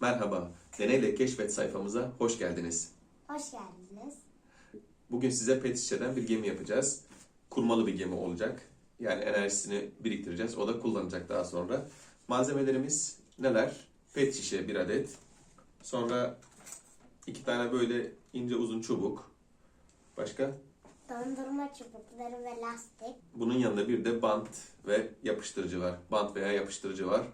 Merhaba, Deneyle Keşfet sayfamıza hoş geldiniz. Hoş geldiniz. Bugün size pet şişeden bir gemi yapacağız. Kurmalı bir gemi olacak. Yani enerjisini biriktireceğiz. O da kullanacak daha sonra. Malzemelerimiz neler? Pet şişe bir adet. Sonra iki tane böyle ince uzun çubuk. Başka? Dondurma çubukları ve lastik. Bunun yanında bir de bant ve yapıştırıcı var. Bant veya yapıştırıcı var.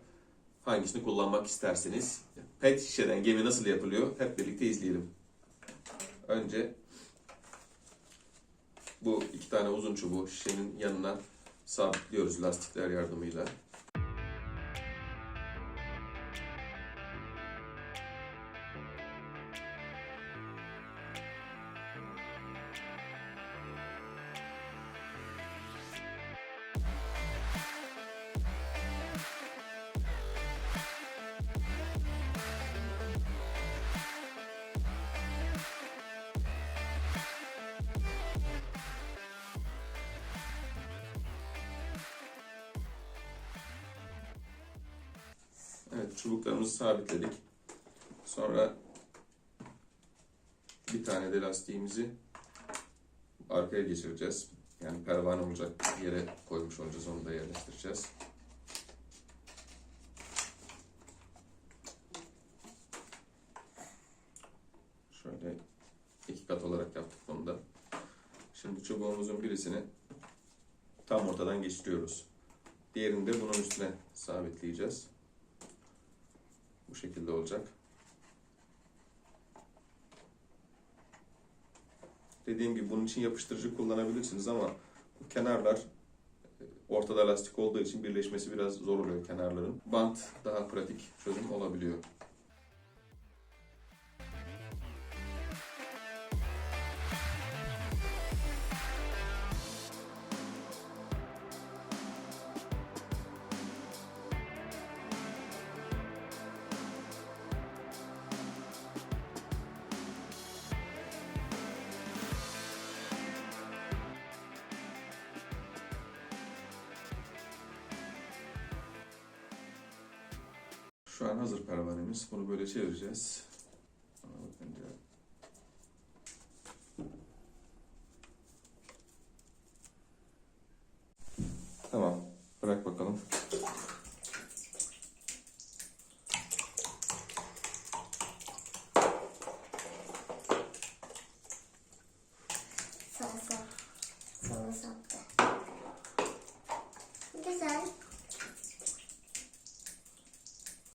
Hangisini kullanmak isterseniz. Pet şişeden gemi nasıl yapılıyor? Hep birlikte izleyelim. Önce bu iki tane uzun çubuğu şişenin yanına sabitliyoruz lastikler yardımıyla. Çubuklarımızı sabitledik. Sonra bir tane de lastiğimizi arkaya geçireceğiz. Yani pervane olacak yere koymuş olacağız. Onu da yerleştireceğiz. Şöyle iki kat olarak yaptık bunu da. Şimdi çubuğumuzun birisini tam ortadan geçiriyoruz. Diğerini de bunun üstüne sabitleyeceğiz. Bu şekilde olacak. Dediğim gibi bunun için yapıştırıcı kullanabilirsiniz ama bu kenarlar e, ortada lastik olduğu için birleşmesi biraz zor oluyor kenarların. Bant daha pratik çözüm olabiliyor. Şu an hazır pervanemiz. Bunu böyle çevireceğiz. Tamam. Bırak bakalım. Salsa. Salsa.